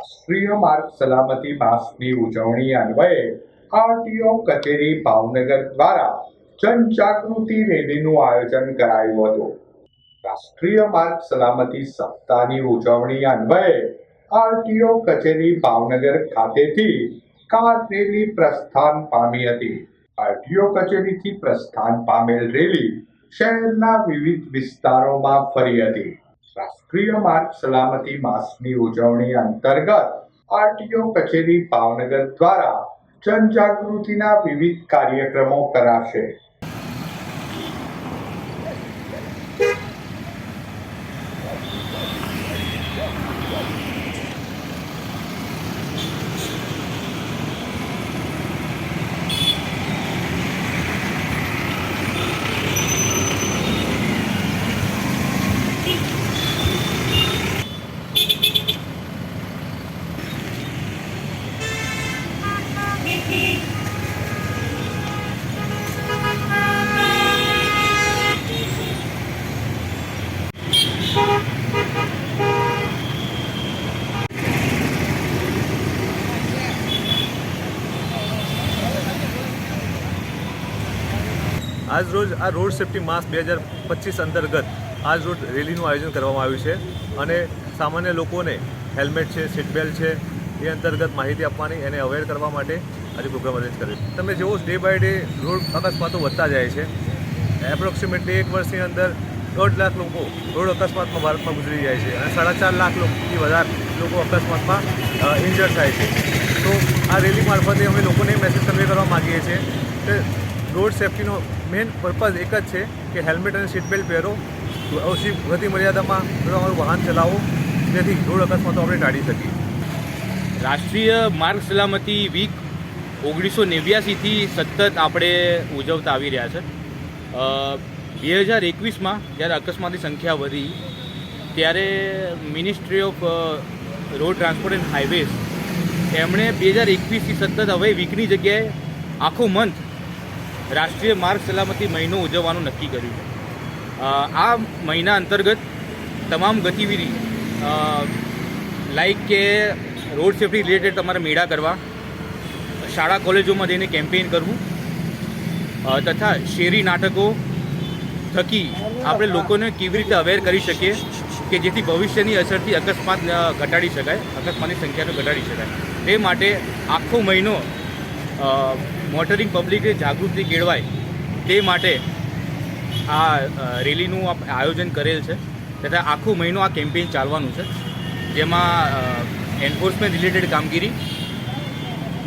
રાષ્ટ્રીય માર્ગ સલામતી માસની ઉજવણી અન્વયે આરટીઓ કચેરી ભાવનગર દ્વારા જનજાગૃતિ રેલીનું આયોજન કરાયું હતું. રાષ્ટ્રીય માર્ગ સલામતી સપ્તાહની ઉજવણી અન્વયે આરટીઓ કચેરી ભાવનગર ખાતેથી કાર રેલી પ્રસ્થાન પામી હતી. આરટીઓ કચેરીથી પ્રસ્થાન પામેલ રેલી શહેરના વિવિધ વિસ્તારોમાં ફરી હતી. રાષ્ટ્રીય માર્ગ સલામતી માસની ઉજવણી અંતર્ગત આરટીઓ કચેરી ભાવનગર દ્વારા જનજાગૃતિના વિવિધ કાર્યક્રમો કરાશે. આજ રોજ આ રોડ સેફ્ટી માસ બે હજાર પચીસ અંતર્ગત આજ રોજ રેલીનું આયોજન કરવામાં આવ્યું છે અને સામાન્ય લોકોને હેલ્મેટ છે સીટ બેલ્ટ છે, એ અંતર્ગત માહિતી આપવાની એને અવેર કરવા માટે આજે પ્રોગ્રામ અરેન્જ કર્યો છે. તમે જેવો ડે બાય ડે રોડ અકસ્માતો વધતા જાય છે. એપ્રોક્સિમેટલી એક વર્ષની અંદર દોઢ લાખ લોકો રોડ અકસ્માતમાં ભારતમાં ગુજરી જાય છે અને સાડા ચાર લાખ લોકોથી વધારે લોકો અકસ્માતમાં ઇન્જર્ડ થાય છે. તો આ રેલી મારફતે અમે લોકોને મેસેજ કન્વે કરવા માગીએ છીએ કે રોડ સેફ્ટીનો મેઇન પર્પઝ એક જ છે કે હેલ્મેટ અને સીટ બેલ્ટ પહેરો. ઓછી ગતિ મર્યાદામાં તમારું વાહન ચલાવો. જેથી રોડ અકસ્માતો આપણે ટાળી શકીએ. રાષ્ટ્રીય માર્ગ સલામતી વીક ઓગણીસો નેવ્યાસીથી સતત આપણે ઉજવતા આવી રહ્યા છે. બે હજાર એકવીસમાં જ્યારે અકસ્માતની સંખ્યા વધી, ત્યારે ministry of road transport and highways એમણે બે હજાર એકવીસથી સતત હવે વીકની જગ્યાએ આખો મંથ રાષ્ટ્રીય માર્ગ સલામતી મહિનો ઉજવવાનું નક્કી કર્યું છે. આ મહિના અંતર્ગત તમામ ગતિવિધિ લાઈક કે રોડ સેફટી રિલેટેડ તમારે મેળા કરવા, શાળા કોલેજોમાં જઈને કેમ્પેઇન કરવું તથા શેરી નાટકો થકી આપણે લોકોને કેવી રીતે અવેર કરી શકીએ કે જેથી ભવિષ્યની અસરથી અકસ્માત ઘટાડી શકાય, અકસ્માતની સંખ્યાને ઘટાડી શકાય. તે માટે આખો મહિનો મોટરિંગ પબ્લિકની જાગૃતિ કેળવાય તે માટે આ રેલીનું આયોજન કરેલ છે તથા આખો મહિનો આ કેમ્પેઇન ચાલવાનું છે. જેમાં એન્ફોર્સમેન્ટ રિલેટેડ કામગીરી,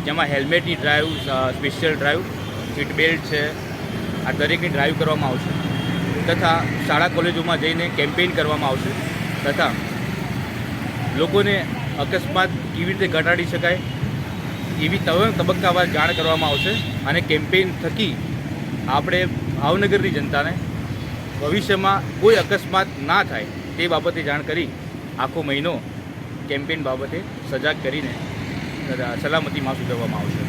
જેમાં હેલ્મેટની drive special drive, seat belt છે, આ દરેકની ડ્રાઈવ કરવામાં આવશે તથા શાળા કોલેજોમાં જઈને કેમ્પેઇન કરવામાં આવશે તથા લોકોને અકસ્માત કેવી રીતે ઘટાડી શકાય એવી તબક્કાવાર જાણ કરવામાં આવશે અને કેમ્પેઇન થકી આપણે ભાવનગરની જનતાને ભવિષ્યમાં કોઈ અકસ્માત ના થાય તે બાબતે જાણ કરી આખો મહિનો કેમ્પેઇન બાબતે સજાગ કરીને સલામતી માસ ઉજવવામાં આવશે.